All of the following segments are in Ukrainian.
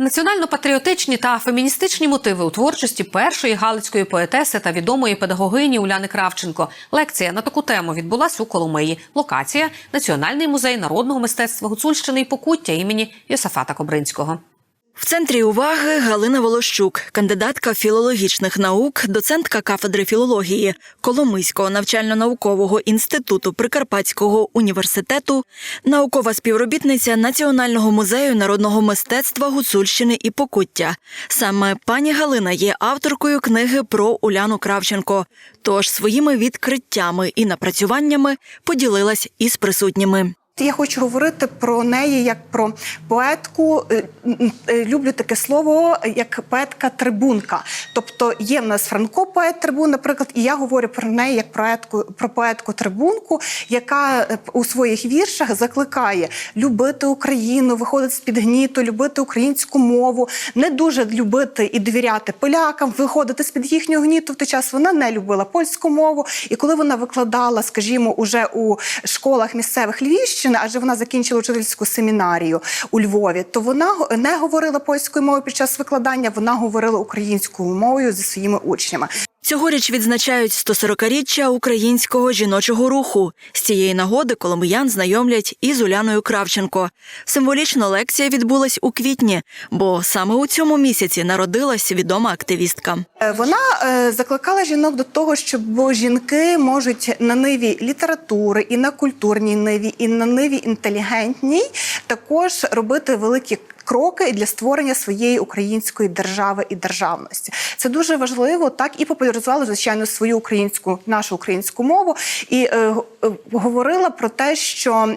Національно-патріотичні та феміністичні мотиви у творчості першої галицької поетеси та відомої педагогині Уляни Кравченко. Лекція на таку тему відбулась у Коломиї. Локація Національний музей народного мистецтва Гуцульщини і Покуття імені Йосафата Кобринського. В центрі уваги Галина Волощук, кандидатка філологічних наук, доцентка кафедри філології Коломийського навчально-наукового інституту Прикарпатського університету, наукова співробітниця Національного музею народного мистецтва Гуцульщини і Покуття. Саме пані Галина є авторкою книги про Уляну Кравченко. Тож своїми відкриттями і напрацюваннями поділилась із присутніми. Я хочу говорити про неї як про поетку. е, е, Люблю таке слово як поетка-трибунка. Тобто є в нас Франко поет трибун, наприклад, і я говорю про неї як поетку, про поетку-трибунку, яка е, у своїх віршах закликає любити Україну, виходити з під гніту, любити українську мову, не дуже любити і довіряти полякам, виходити з під їхнього гніту. В той час вона не любила польську мову. І коли вона викладала, скажімо, уже у школах місцевих Львівщини, адже вона закінчила учительську семінарію у Львові, то вона не говорила польською мовою під час викладання, вона говорила українською мовою зі своїми учнями. Цьогоріч відзначають 140-річчя українського жіночого руху. З цієї нагоди коломиян знайомлять із Уляною Кравченко. Символічна лекція відбулась у квітні, бо саме у цьому місяці народилась відома активістка. Е, Вона е, закликала жінок до того, щоб жінки можуть на ниві літератури, і на культурній ниві, і на ниві інтелігентній також робити великі кроки для створення своєї української держави і державності. Це дуже важливо, так і популяризувала звичайно свою українську нашу українську мову. І е, говорила про те, що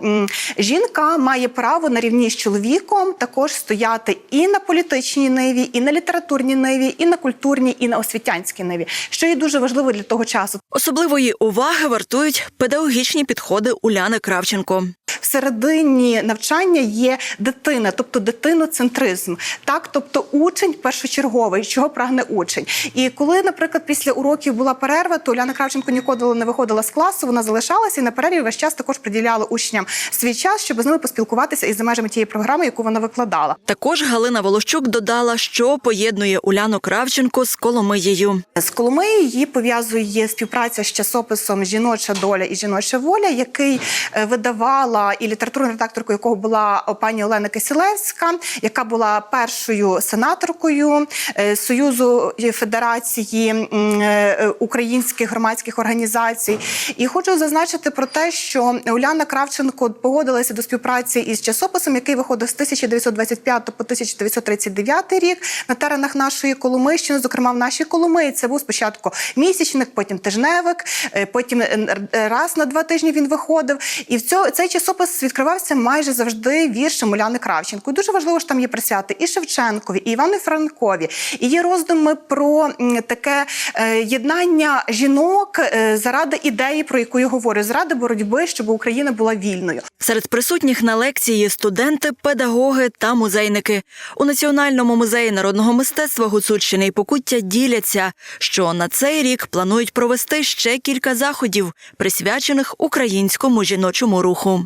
жінка має право на рівні з чоловіком також стояти і на політичній ниві, і на літературній ниві, і на культурній, і на освітянській ниві, що є дуже важливо для того часу. Особливої уваги вартують педагогічні підходи Уляни Кравченко. В середині навчання є дитина, тобто дитиноцентризм. Так, тобто учень першочерговий, чого прагне учень. І коли, наприклад, після уроків була перерва, то Уляна Кравченко ніколи не виходила з класу, вона залишалася і на перерві весь час також приділяла учням свій час, щоб з ними поспілкуватися із за межами тієї програми, яку вона викладала. Також Галина Волощук додала, що поєднує Уляну Кравченко з Коломиєю. З Коломиї її пов'язує співпраця з часописом Жіноча доля і жіноча воля, який е, видавала і літературною редакторкою якого була пані Олена Кисілевська, яка була першою сенаторкою е, Союзу Федерації е, українських громадських організацій. І хочу зазначити про те, що Уляна Кравченко погодилася до співпраці із часописом, який виходив з 1925 по 1939 рік на теренах нашої Коломийщини, зокрема в нашій Коломиї. Це був спочатку місячник, потім тижневик, е, потім е, е, раз на два тижні він виходив. І в цьо- цей часопис відкривався майже завжди віршем Уляни Кравченко. Дуже важливо, що там є присвяти і Шевченкові, і Івану Франкові, і є роздуми про таке єднання жінок заради ідеї, про яку я говорю, заради боротьби, щоб Україна була вільною. Серед присутніх на лекції студенти, педагоги та музейники у Національному музеї народного мистецтва Гуцульщини і Покуття діляться, що на цей рік планують провести ще кілька заходів, присвячених українському жіночому руху.